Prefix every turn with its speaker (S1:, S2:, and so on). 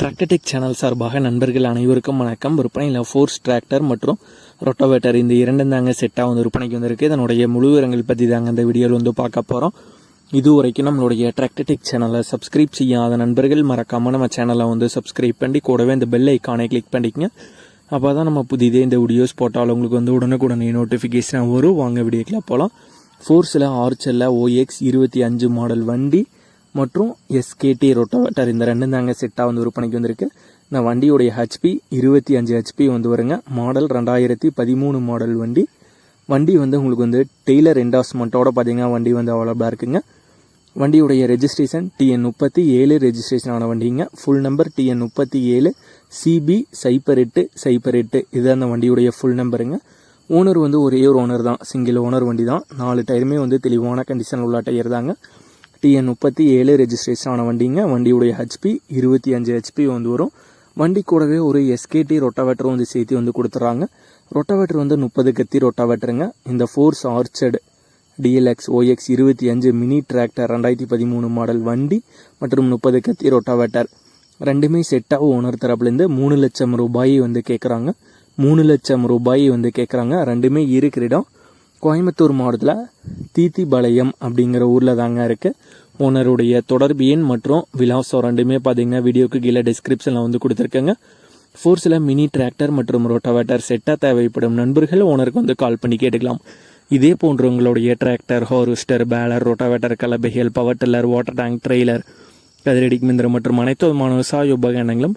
S1: Tractor Tech channel சார்பாக நண்பர்கள் அனைவருக்கும் வணக்கம். விற்பனையில் ஃபோர்ஸ் டிராக்டர் மற்றும் ரொட்டோவேட்டர் இந்த இரண்டும் தாங்க செட்டாக வந்து விற்பனைக்கு வந்திருக்கு. இதனுடைய முழு விவரங்கள் பற்றி தாங்க இந்த வீடியோவில் வந்து பார்க்க போகிறோம் இது வரைக்கும் நம்மளுடைய டிராக்டர்டெக் சேனலை சப்ஸ்கிரைப் செய்யாத நண்பர்கள் மறக்காமல் நம்ம சேனலை வந்து சப்ஸ்கிரைப் பண்ணி கூடவே இந்த பெல் ஐக்கானை கிளிக் பண்ணிக்கங்க. அப்போ தான் நம்ம புதிதே இந்த வீடியோஸ் போட்டாலும் உங்களுக்கு வந்து உடனுக்குடனே நோட்டிஃபிகேஷன் வரும். வாங்க வீடியோக்கில் போகலாம் ஃபோர்ஸில் ஆர்ச்சலில் ஓஎக்ஸ் இருபத்தி அஞ்சு மாடல் வண்டி. மற்றும் எஸ்கேடி ரொட்டோவேட்டர் இந்த ரெண்டும் தாங்க செட்டாக வந்து விற்பனைக்கு வந்திருக்கு. இந்த வண்டியுடைய ஹெச்பி இருபத்தி அஞ்சு ஹெச்பி வந்து வருங்க. மாடல் ரெண்டாயிரத்தி பதிமூணு மாடல் வண்டி. வண்டி வந்து உங்களுக்கு வந்து டெய்லர் என்டாஸ்மெண்ட்டோட பார்த்தீங்கன்னா வண்டி வந்து அவைலபிளாக இருக்குங்க. வண்டியுடைய ரெஜிஸ்ட்ரேஷன் டிஎன் முப்பத்தி ஏழு ரெஜிஸ்ட்ரேஷன் ஆன வண்டிங்க. ஃபுல் நம்பர் டிஎன் முப்பத்தி ஏழு. சிபி சைப்பர் எட்டு சைப்பர் எட்டு இது அந்த வண்டியுடைய ஃபுல் நம்பருங்க ஓனர் வந்து ஒரே ஒரு ஓனர் தான். சிங்கிள் ஓனர் வண்டி தான் நாலு டயருமே வந்து தெளிவான கண்டிஷன் உள்ள டயர் தாங்க. டிஎன் முப்பத்தி ஏழு ரெஜிஸ்ட்ரேஷன் ஆன வண்டிங்க. வண்டியுடைய ஹெச்பி இருபத்தி அஞ்சு ஹெச்பி வந்து வரும். வண்டி கூடவே ஒரு எஸ்கேடி ரொட்டாவேட்டரும் வந்து சேர்த்து வந்து கொடுத்துட்றாங்க ரொட்டாவேட்டர் வந்து முப்பது கத்தி ரொட்டாவேட்டருங்க இந்த ஃபோர்ஸ் ஆர்ச்சர்டு டிஎல்எக்ஸ் ஓஎக்ஸ் இருபத்தி அஞ்சு மினி டிராக்டர் ரெண்டாயிரத்தி பதிமூணு மாடல் வண்டி மற்றும் முப்பது கத்தி ரொட்டாவேட்டர் ரெண்டுமே செட்டாக ஓனர் தரப்புலேருந்து மூணு லட்சம் ரூபாய் வந்து கேட்குறாங்க மூணு லட்சம் ரூபாய் வந்து கேட்குறாங்க ரெண்டுமே இருக்கிற இடம் கோயம்புத்தூர் மாவட்டத்தில் தீத்திபாளையம் அப்படிங்கிற ஊரில் தாங்க இருக்குது ஓனருடைய தொடர்பு எண் மற்றும் விலாசம் ரெண்டுமே பார்த்தீங்கன்னா வீடியோக்கு கீழே டிஸ்கிரிப்ஷனில் வந்து கொடுத்துருக்கேங்க. ஃபோர்ஸில் மினி டிராக்டர் மற்றும் ரோட்டோவேட்டர் செட்டாக தேவைப்படும் நண்பர்கள் ஓனருக்கு வந்து கால் பண்ணி கேட்டுக்கலாம். இதே போன்ற உங்களுடைய tractor harvester baler rotavator கலபைகள் power tiller water tank trailer கதிரடிக் மிந்திரம் மற்றும் அனைத்து விதமான விவசாய உபகரணங்களும்